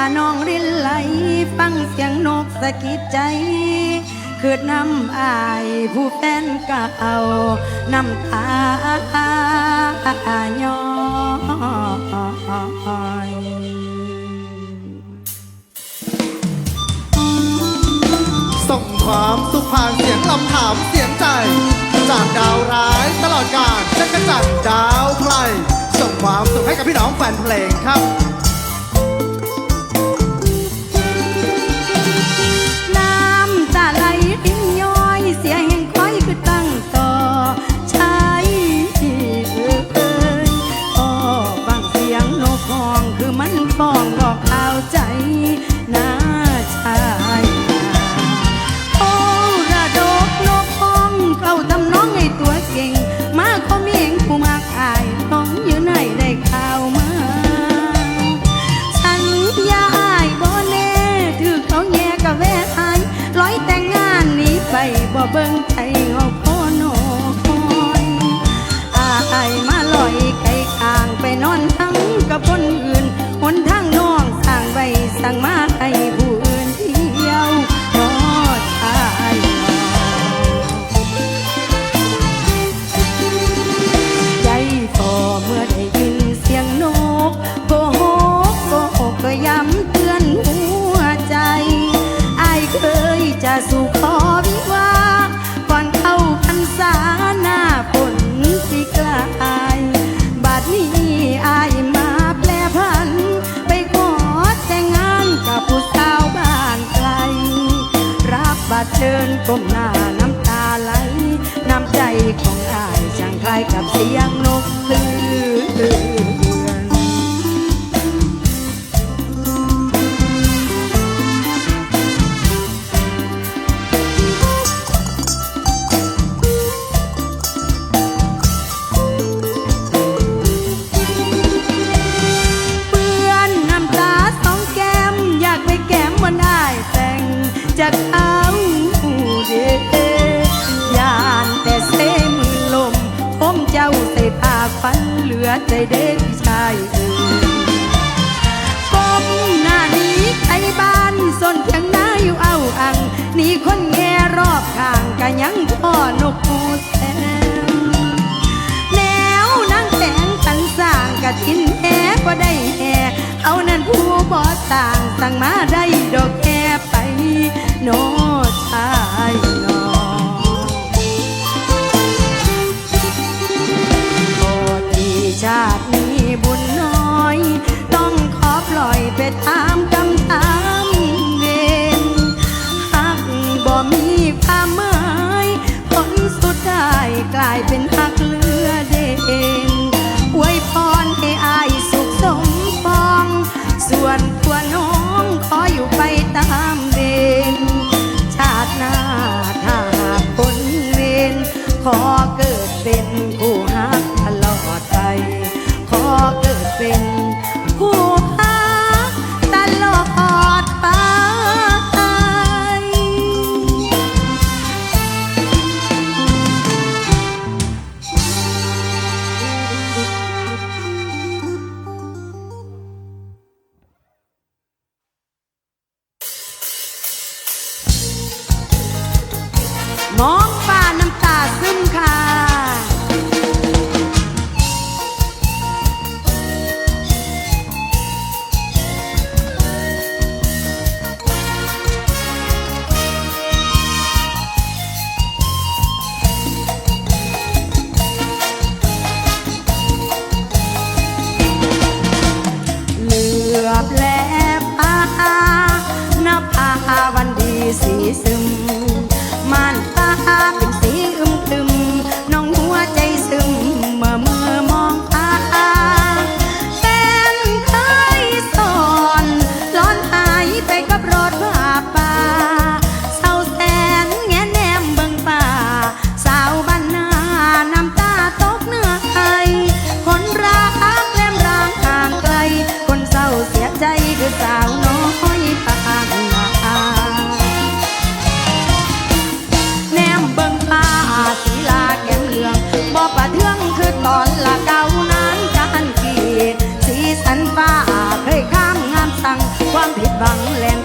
าน้องรินไหล ฟังเสียงนกสะกิดใจคือน้ำอายผู้แฟนเก่าน้ำตาย้อยส่งความสุขผ่านเสียงลำถามเสียงใจ จากดาวร้ายตลอดกาลจักรจันดาวไพรส่งความสุขให้กับพี่น้องแฟนเพลงครับ บ่เบิ่งใจเอาพ่อโนอยอายมาลอยไกลทางไปนอนทั้งกับคนอื่นหนทางน้องสร้างไว้สั่งมาให้ผู้อื่นเที่ยวรอชายนองใจฟอเมื่อได้ยินเสียงนกโกหกโกหกก็ย้ำเตือนหัวใจอายเคยจะสู่ข ก้มหน้าน้ำตาไหล น้ำใจของอายช่างคล้ายกับเสียงนกเตือนเปื้ ใจเด็กชายอื่นก้มหน้านี้ไทยบ้านสนเพียงหน้าอยู่เอาอังนี่คนแง่รอบข้างกะยังพ่อนกหูแซมแนวนางแสงกันสร้างกะทินแห่ก็ได้แห่เอานั่นผู้บ่ต่างสั่งมาได้ดอกแค่ไปโน ลายเป็น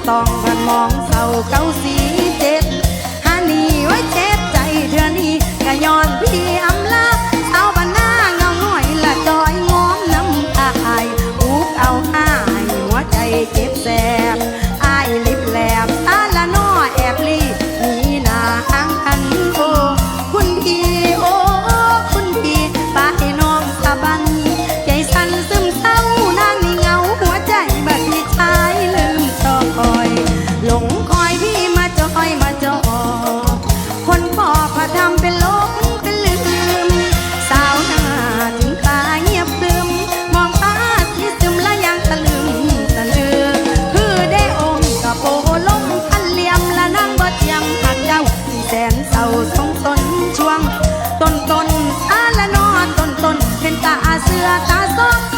ต้อง ช่วงต้นต้นอาละนอต้นต้นเป็นตาเสือตาซ้ม